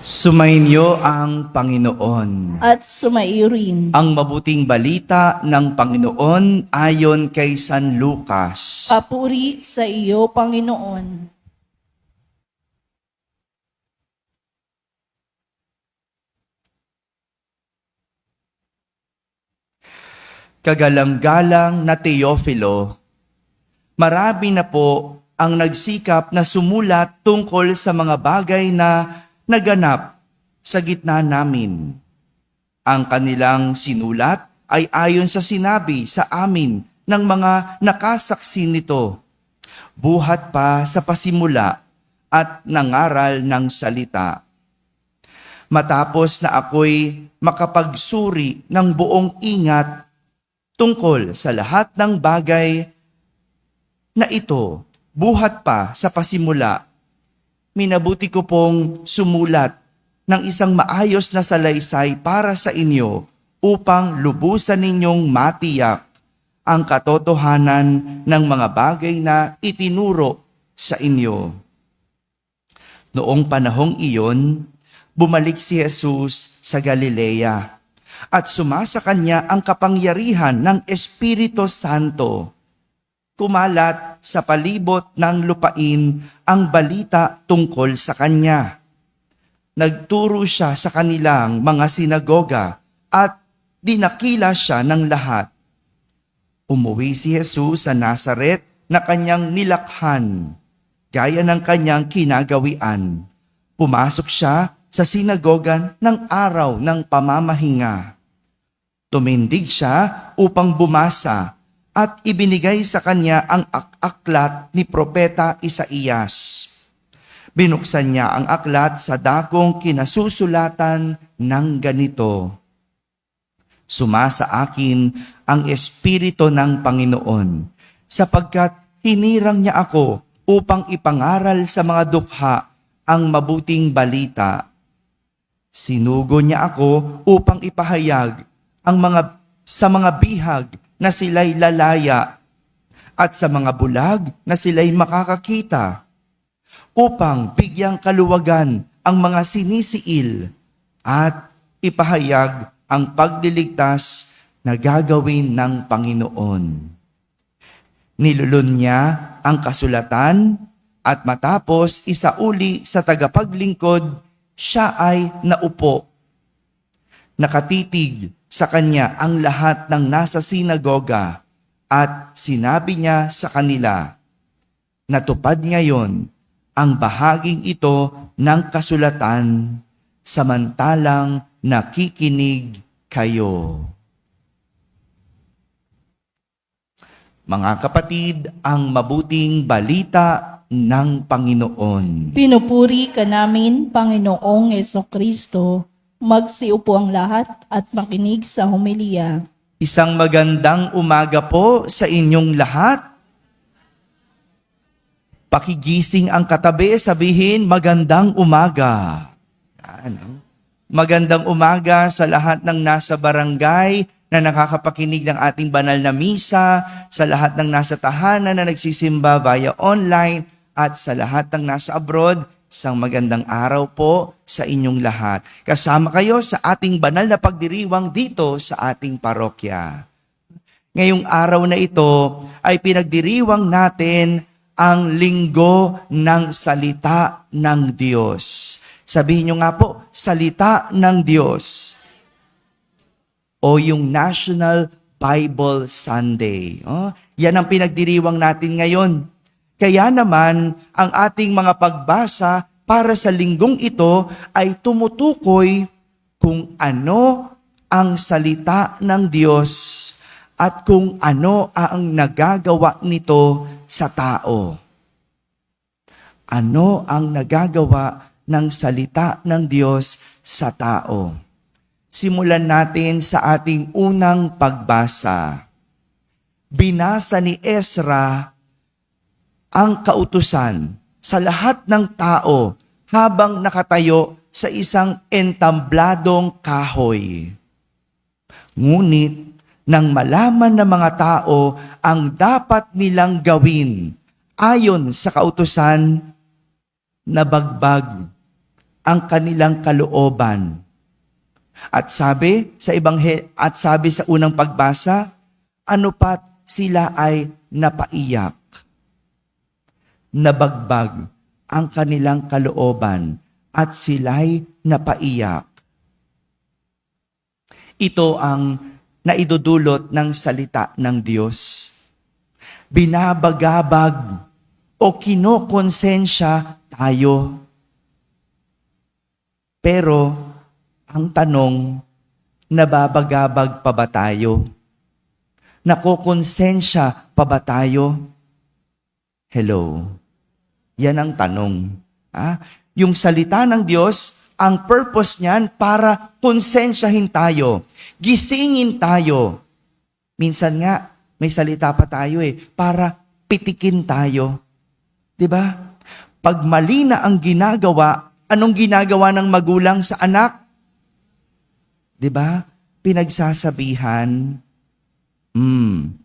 Sumainyo ang Panginoon. at sumairin. Ang mabuting balita ng Panginoon ayon kay San Lucas. Papuri sa iyo, Panginoon. Kagalang-galang na Teofilo, marami na po ang nagsikap na sumulat tungkol sa mga bagay na naganap sa gitna namin. Ang kanilang sinulat ay ayon sa sinabi sa amin ng mga nakasaksi nito. Buhat pa sa pasimula at nangaral ng salita. Matapos na ako'y makapagsuri ng buong ingat tungkol sa lahat ng bagay na ito, buhat pa sa pasimula, minabuti ko pong sumulat ng isang maayos na salaysay para sa inyo upang lubusan ninyong matiyak ang katotohanan ng mga bagay na itinuro sa inyo. Noong panahong iyon, bumalik si Jesus sa Galilea at sumasa kanya ang kapangyarihan ng Espiritu Santo. Kumalat sa palibot ng lupain ang balita tungkol sa kanya. Nagturo siya sa kanilang mga sinagoga at dinakila siya ng lahat. Umuwi si Jesus sa Nazaret na kanyang nilakhan, gaya ng kanyang kinagawian. Pumasok siya sa sinagoga ng araw ng pamamahinga. Tumindig siya upang bumasa at ibinigay sa kanya ang ak- aklat ni Propeta Isaías. Binuksan niya ang aklat sa dakong kinasusulatan ng ganito. Sumasa akin ang Espiritu ng Panginoon sapagkat hinirang niya ako upang ipangaral sa mga dukha ang mabuting balita. Sinugo niya ako upang ipahayag ang mga sa mga bihag na sila'y lalaya at sa mga bulag na sila'y makakakita upang bigyang kaluwagan ang mga sinisiil at ipahayag ang pagliligtas na gagawin ng Panginoon. Nilulun niya ang kasulatan at matapos isauli sa tagapaglingkod, siya ay naupo. Nakatitig sa kanya ang lahat ng nasa sinagoga at sinabi niya sa kanila, Natupad ngayon ang bahaging ito ng kasulatan samantalang nakikinig kayo. Mga kapatid, ang mabuting balita ng Panginoon. Pinupuri ka namin, Panginoong Yeso Kristo. Magsiupo ang lahat at makinig sa humiliya. Isang magandang umaga po sa inyong lahat. Pakigising ang katabi, sabihin, magandang umaga. Ano? Magandang umaga sa lahat ng nasa barangay na nakakapakinig ng ating banal na misa, sa lahat ng nasa tahanan na nagsisimba via online, at sa lahat ng nasa abroad, isang magandang araw po sa inyong lahat. Kasama kayo sa ating banal na pagdiriwang dito sa ating parokya. Ngayong araw na ito ay pinagdiriwang natin ang linggo ng salita ng Diyos. Sabihin nyo nga po, salita ng Diyos. O yung National Bible Sunday. Oh, yan ang pinagdiriwang natin ngayon. Kaya naman, ang ating mga pagbasa para sa linggong ito ay tumutukoy kung ano ang salita ng Diyos at kung ano ang nagagawa nito sa tao. Ano ang nagagawa ng salita ng Diyos sa tao? Simulan natin sa ating unang pagbasa. Binasa ni Ezra ang kautusan sa lahat ng tao habang nakatayo sa isang entambladong kahoy. Ngunit nang malaman ng mga tao ang dapat nilang gawin ayon sa kautusan, nabagbag ang kanilang kalooban. At sabi sa ibanghe at sabi sa unang pagbasa, ano pat sila ay napaiyak. Nabagbag ang kanilang kalooban at sila'y napaiyak. Ito ang naidudulot ng salita ng Diyos. Binabagabag o kinokonsensya tayo. Pero ang tanong, nababagabag pa ba tayo? Nakokonsensya pa ba tayo? Hello. Yan ang tanong. Ah, yung salita ng Diyos, ang purpose niyan para konsensyahin tayo, gisingin tayo. Minsan nga, may salita pa tayo eh, para pitikin tayo. 'Di ba? Pag mali na ang ginagawa, anong ginagawa ng magulang sa anak? 'Di ba? Pinagsasabihan. Hmm.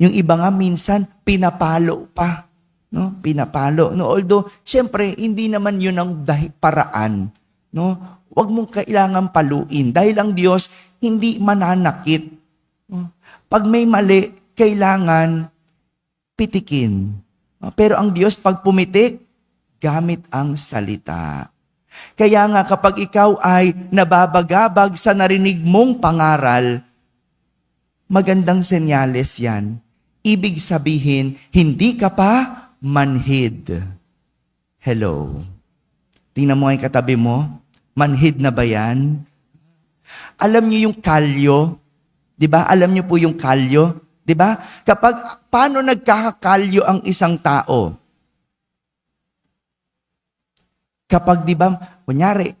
Yung iba nga minsan pinapalo pa, no? Pinapalo. No, although syempre hindi naman 'yun ang paraan, no? Huwag mong kailangan paluin dahil ang Diyos hindi mananakit. No? Pag may mali, kailangan pitikin. No? Pero ang Diyos pag pumitik, gamit ang salita. Kaya nga kapag ikaw ay nababagabag sa narinig mong pangaral, magandang senyales yan. Ibig sabihin, hindi ka pa manhid. Hello. Tingnan mo ang katabi mo. Manhid na ba yan? Alam niyo yung kalyo? Di ba? Alam niyo po yung kalyo? Di ba? Kapag, paano nagkakakalyo ang isang tao? Kapag, di ba, kunyari,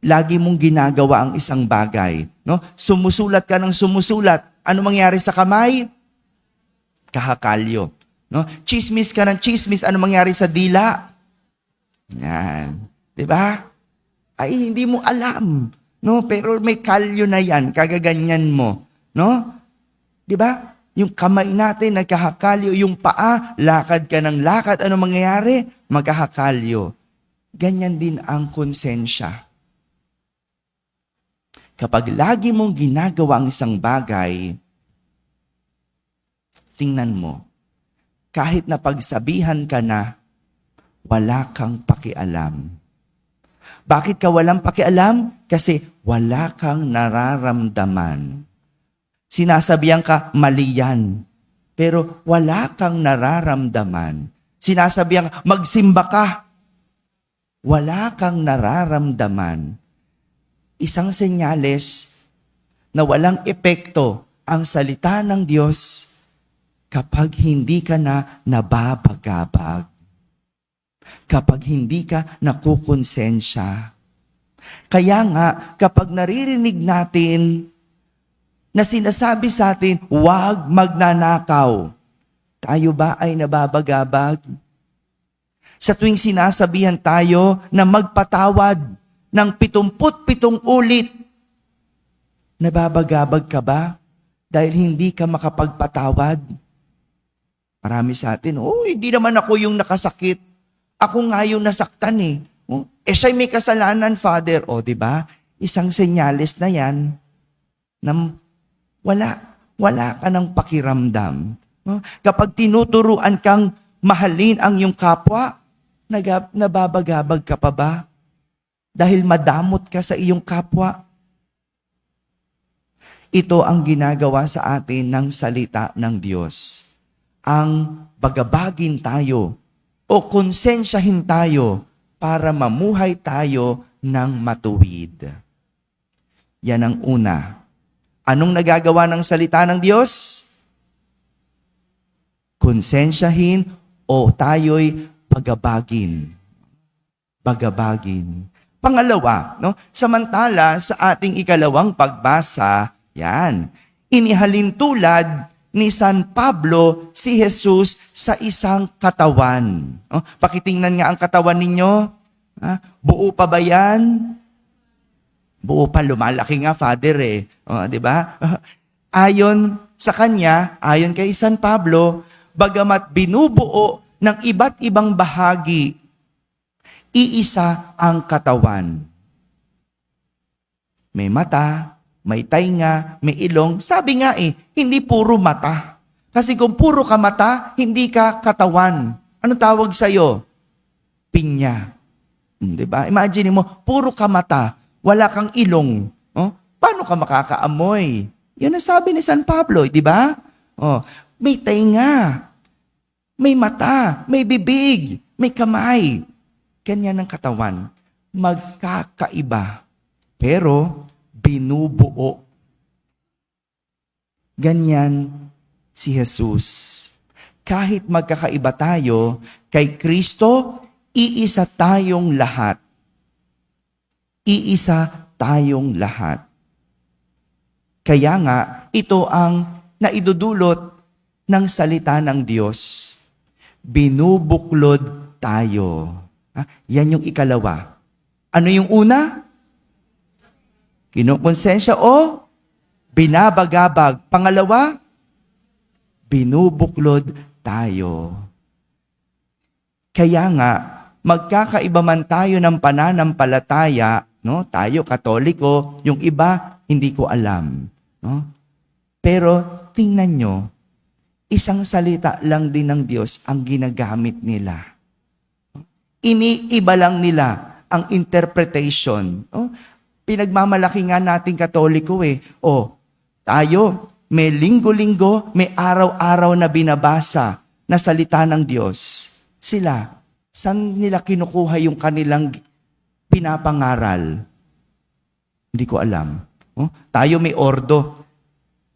lagi mong ginagawa ang isang bagay. No? Sumusulat ka ng sumusulat. Ano mangyari sa kamay? Kahakalyo. No? Chismis ka ng chismis. Ano mangyari sa dila? Yan. Di ba? Ay, hindi mo alam. No? Pero may kalyo na yan. Kagaganyan mo. No? Di ba? Yung kamay natin nagkahakalyo. Yung paa, lakad ka ng lakad. Ano mangyayari? Magkahakalyo. Ganyan din ang konsensya. Kapag lagi mong ginagawa ang isang bagay, tingnan mo, kahit na pagsabihan ka na, wala kang pakialam. Bakit ka walang pakialam? Kasi wala kang nararamdaman. Sinasabihan ka, mali yan. Pero wala kang nararamdaman. Sinasabihan ka, magsimba ka. Wala kang nararamdaman. Isang senyales na walang epekto ang salita ng Diyos kapag hindi ka na nababagabag. Kapag hindi ka nakukonsensya. Kaya nga, kapag naririnig natin na sinasabi sa atin, huwag magnanakaw, tayo ba ay nababagabag? Sa tuwing sinasabihan tayo na magpatawad ng pitumput pitong ulit, nababagabag ka ba? Dahil hindi ka makapagpatawad? Marami sa atin, oh, hindi naman ako yung nakasakit. Ako nga yung nasaktan eh. Oh, eh siya'y may kasalanan, Father. O, di ba? Isang senyales na yan na wala, wala ka ng pakiramdam. No? Kapag tinuturuan kang mahalin ang iyong kapwa, nagab- nababagabag ka pa ba? Dahil madamot ka sa iyong kapwa. Ito ang ginagawa sa atin ng salita ng Diyos. Ang bagabagin tayo o konsensyahin tayo para mamuhay tayo ng matuwid. Yan ang una. Anong nagagawa ng salita ng Diyos? Konsensyahin o tayo'y pagabagin. Pagabagin. Pangalawa, no? samantala sa ating ikalawang pagbasa, yan, inihalin tulad ni San Pablo si Jesus sa isang katawan. Oh, pakitingnan nga ang katawan ninyo. Ha? Buo pa ba yan? Buo pa, lumalaki nga, Father eh. Oh, di ba? ayon sa kanya, ayon kay San Pablo, bagamat binubuo ng iba't ibang bahagi, iisa ang katawan. May mata, may tainga, may ilong. Sabi nga eh, hindi puro mata. Kasi kung puro ka mata, hindi ka katawan. Anong tawag sa'yo? Pinya. Hmm, di ba? Imagine mo, puro ka mata, wala kang ilong. Oh, paano ka makakaamoy? Yun ang sabi ni San Pablo, di ba? Oh, may tainga, may mata, may bibig, may kamay. Ganyan ang katawan. Magkakaiba. Pero binubuo. Ganyan si Jesus. Kahit magkakaiba tayo, kay Kristo, iisa tayong lahat. Iisa tayong lahat. Kaya nga, ito ang naidudulot ng salita ng Diyos. Binubuklod tayo. Ah, yan yung ikalawa. Ano yung una? Kinukonsensya o binabagabag. Pangalawa, binubuklod tayo. Kaya nga, magkakaiba man tayo ng pananampalataya, no? Tayo katoliko, yung iba hindi ko alam, no? Pero tingnan nyo, isang salita lang din ng Diyos ang ginagamit nila. Iniiba lang nila ang interpretation. No? Pinagmamalaki nga nating katoliko eh. O, tayo, may linggo-linggo, may araw-araw na binabasa na salita ng Diyos. Sila, saan nila kinukuha yung kanilang pinapangaral? Hindi ko alam. Oh, tayo may ordo.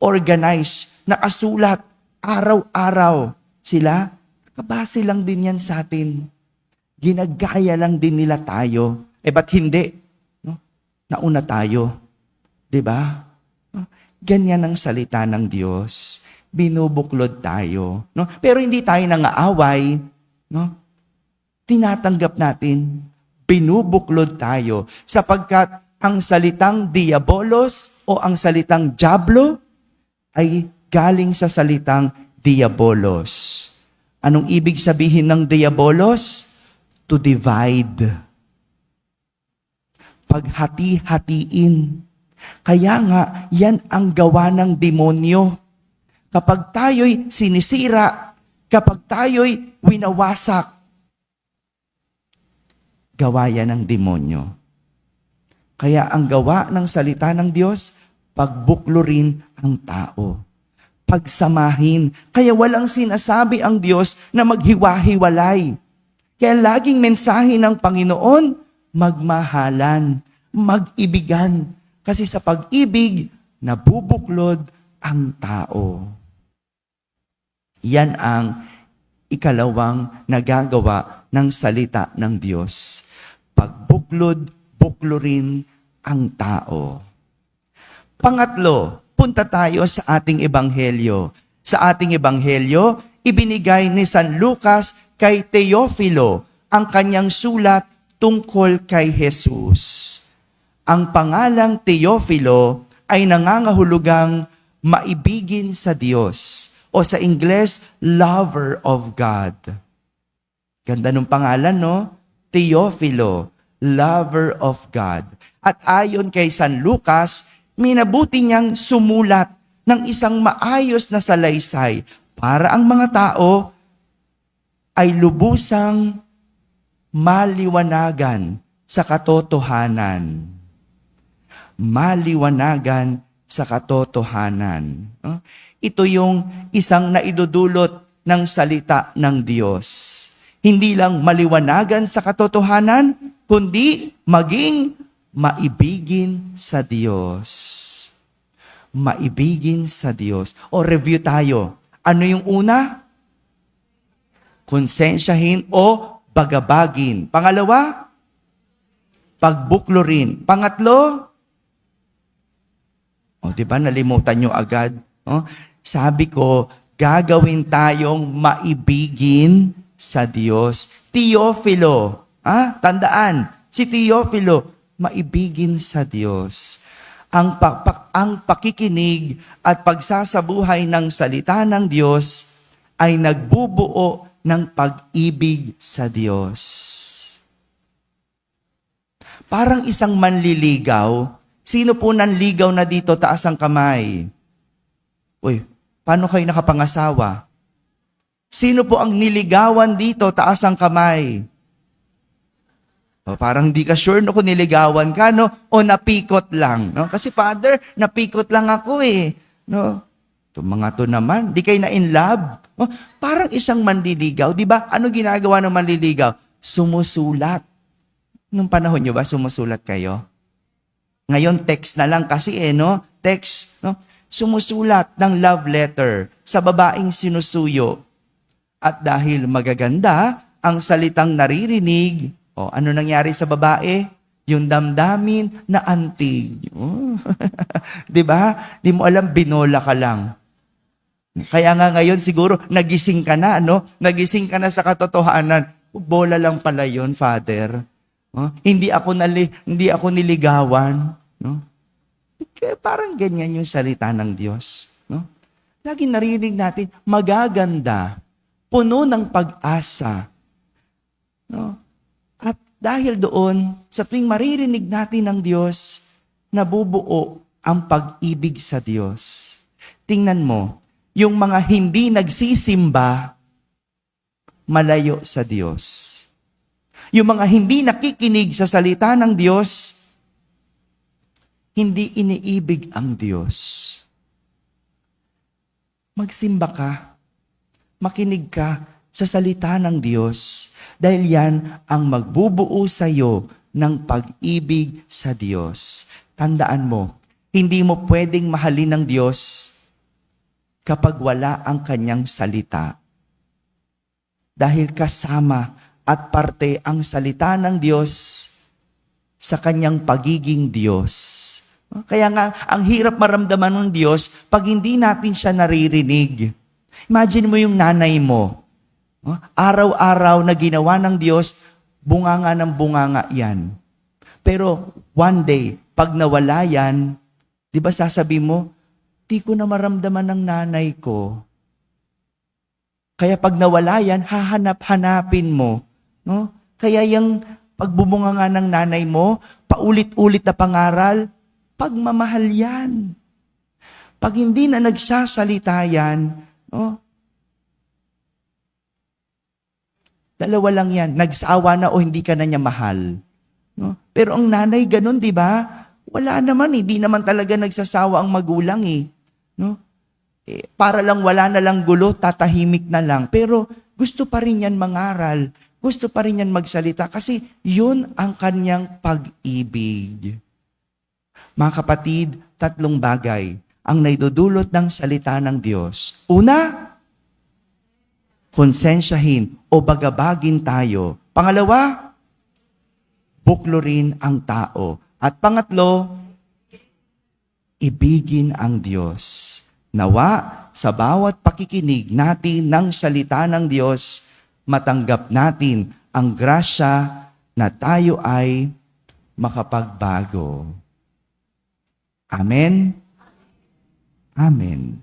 Organize, nakasulat, araw-araw. Sila, kabase lang din yan sa atin. Ginagaya lang din nila tayo. Eh, ba't hindi? Nauna tayo. ba? No? Ganyan ang salita ng Diyos. Binubuklod tayo. No? Pero hindi tayo nangaaway. No? Tinatanggap natin. Binubuklod tayo. Sapagkat ang salitang diabolos o ang salitang diablo ay galing sa salitang diabolos. Anong ibig sabihin ng diabolos? To divide paghati-hatiin. Kaya nga, yan ang gawa ng demonyo. Kapag tayo'y sinisira, kapag tayo'y winawasak, gawa yan ng demonyo. Kaya ang gawa ng salita ng Diyos, pagbuklurin ang tao. Pagsamahin. Kaya walang sinasabi ang Diyos na maghiwa-hiwalay. Kaya laging mensahe ng Panginoon, magmahalan, mag-ibigan. Kasi sa pag-ibig, nabubuklod ang tao. Yan ang ikalawang nagagawa ng salita ng Diyos. Pagbuklod, buklurin ang tao. Pangatlo, punta tayo sa ating ebanghelyo. Sa ating ebanghelyo, ibinigay ni San Lucas kay Teofilo ang kanyang sulat tungkol kay Jesus. Ang pangalang Teofilo ay nangangahulugang maibigin sa Diyos o sa Ingles, lover of God. Ganda ng pangalan, no? Teofilo, lover of God. At ayon kay San Lucas, minabuti niyang sumulat ng isang maayos na salaysay para ang mga tao ay lubusang maliwanagan sa katotohanan. Maliwanagan sa katotohanan. Ito yung isang naidudulot ng salita ng Diyos. Hindi lang maliwanagan sa katotohanan, kundi maging maibigin sa Diyos. Maibigin sa Diyos. O review tayo. Ano yung una? Konsensyahin o bagabagin. Pangalawa, pagbuklurin. Pangatlo, o di ba nalimutan nyo agad? O, sabi ko, gagawin tayong maibigin sa Diyos. Teofilo, ah, tandaan, si Teofilo, maibigin sa Diyos. Ang, pa- pa- ang pakikinig at pagsasabuhay ng salita ng Diyos ay nagbubuo ng pag-ibig sa Diyos. Parang isang manliligaw. Sino po nanligaw na dito taas ang kamay? Uy, paano kayo nakapangasawa? Sino po ang niligawan dito taas ang kamay? O, parang di ka sure no kung niligawan ka, no? O napikot lang, no? Kasi father, napikot lang ako eh, no? Ito mga to naman, di kayo na in love. O, parang isang manliligaw, di ba? Ano ginagawa ng manliligaw? Sumusulat. Nung panahon nyo ba, sumusulat kayo? Ngayon, text na lang kasi eh, no? Text, no? Sumusulat ng love letter sa babaeng sinusuyo. At dahil magaganda ang salitang naririnig, o ano nangyari sa babae? Yung damdamin na antig. Oh. 'Di ba? Di mo alam binola ka lang. Kaya nga ngayon siguro nagising ka na, no? Nagising ka na sa katotohanan. Bola lang pala 'yon, Father. Oh, hindi ako nali, hindi ako niligawan, no? Kaya parang ganyan yung salita ng Diyos, no? Lagi narinig natin, magaganda, puno ng pag-asa, no? At dahil doon, sa tuwing maririnig natin ng Diyos, nabubuo ang pag-ibig sa Diyos. Tingnan mo, yung mga hindi nagsisimba, malayo sa Diyos. Yung mga hindi nakikinig sa salita ng Diyos, hindi iniibig ang Diyos. Magsimba ka, makinig ka sa salita ng Diyos dahil yan ang magbubuo sa iyo ng pag-ibig sa Diyos. Tandaan mo, hindi mo pwedeng mahalin ng Diyos kapag wala ang kanyang salita. Dahil kasama at parte ang salita ng Diyos sa kanyang pagiging Diyos. Kaya nga, ang hirap maramdaman ng Diyos pag hindi natin siya naririnig. Imagine mo yung nanay mo. Araw-araw na ginawa ng Diyos, bunganga ng bunganga yan. Pero one day, pag nawala yan, di ba sasabi mo, di ko na maramdaman ng nanay ko. Kaya pag nawala yan, hahanap-hanapin mo. No? Kaya yung pagbubunga nga ng nanay mo, paulit-ulit na pangaral, pagmamahal yan. Pag hindi na nagsasalita yan, no? dalawa lang yan, nagsawa na o hindi ka na niya mahal. No? Pero ang nanay ganun, di ba? Wala naman, hindi naman talaga nagsasawa ang magulang eh. No? eh. Para lang wala na lang gulo, tatahimik na lang. Pero gusto pa rin yan mangaral. Gusto pa rin yan magsalita kasi yun ang kanyang pag-ibig. Mga kapatid, tatlong bagay ang naidudulot ng salita ng Diyos. Una, konsensyahin o bagabagin tayo. Pangalawa, buklurin ang tao. At pangatlo, ibigin ang Diyos. Nawa, sa bawat pakikinig natin ng salita ng Diyos, matanggap natin ang grasya na tayo ay makapagbago. Amen? Amen.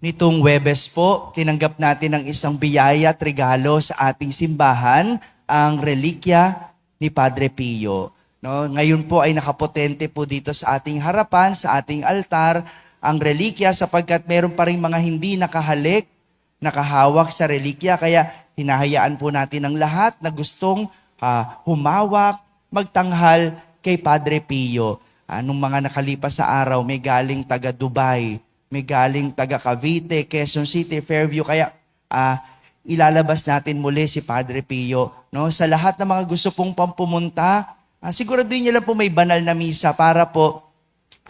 Nitong Webes po, tinanggap natin ang isang biyaya at regalo sa ating simbahan, ang relikya ni Padre Pio. No, ngayon po ay nakapotente po dito sa ating harapan, sa ating altar, ang relikya sapagkat meron pa rin mga hindi nakahalik, nakahawak sa relikya. Kaya hinahayaan po natin ang lahat na gustong ah, humawak, magtanghal kay Padre Pio. Anong mga nakalipas sa araw, may galing taga Dubai, may galing taga Cavite, Quezon City, Fairview. Kaya ah, ilalabas natin muli si Padre Pio. No? Sa lahat ng mga gusto pong pampumunta, ah, siguraduhin niyo lang po may banal na misa para po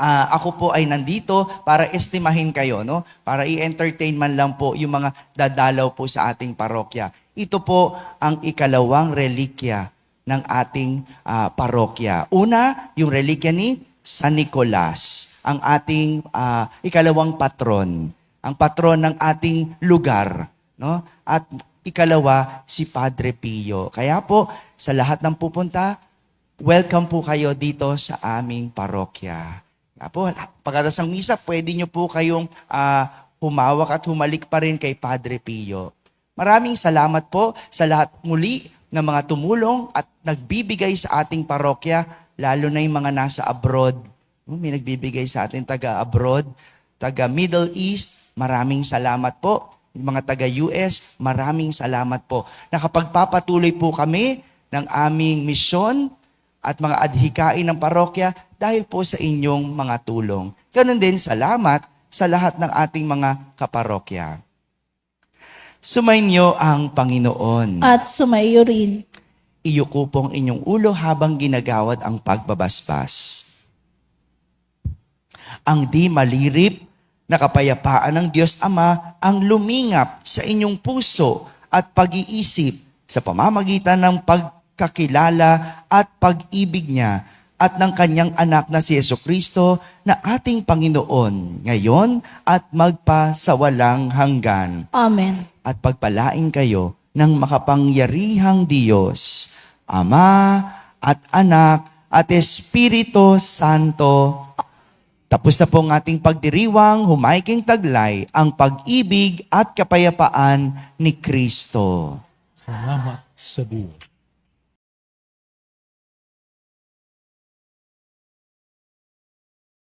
ah, ako po ay nandito para estimahin kayo, no? Para i-entertain man lang po yung mga dadalaw po sa ating parokya. Ito po ang ikalawang relikya ng ating ah, parokya. Una, yung relikya ni San Nicolas, ang ating ah, ikalawang patron, ang patron ng ating lugar, no? At ikalawa si Padre Pio. Kaya po sa lahat ng pupunta, welcome po kayo dito sa aming parokya. Po, pagkatas ng misa, pwede nyo po kayong ah, humawak at humalik pa rin kay Padre Pio. Maraming salamat po sa lahat muli ng mga tumulong at nagbibigay sa ating parokya, lalo na yung mga nasa abroad. Oh, May nagbibigay sa atin taga-abroad, taga-Middle East, maraming salamat po. Yung mga taga-US, maraming salamat po. Nakapagpapatuloy po kami ng aming misyon at mga adhikain ng parokya dahil po sa inyong mga tulong. Ganon din, salamat sa lahat ng ating mga kaparokya. Sumainyo ang Panginoon. At sumayo rin. Iyuko pong inyong ulo habang ginagawad ang pagbabasbas. Ang di malirip na kapayapaan ng Diyos Ama ang lumingap sa inyong puso at pag-iisip sa pamamagitan ng pagkakilala at pag-ibig niya at ng kanyang anak na si Yeso Kristo na ating Panginoon ngayon at magpasawalang hanggan Amen. at pagpalain kayo ng makapangyarihang Diyos, Ama at Anak at Espiritu Santo. Tapos na po ang ating pagdiriwang, humaiking taglay ang pag-ibig at kapayapaan ni Kristo. Salamat sa Diyos.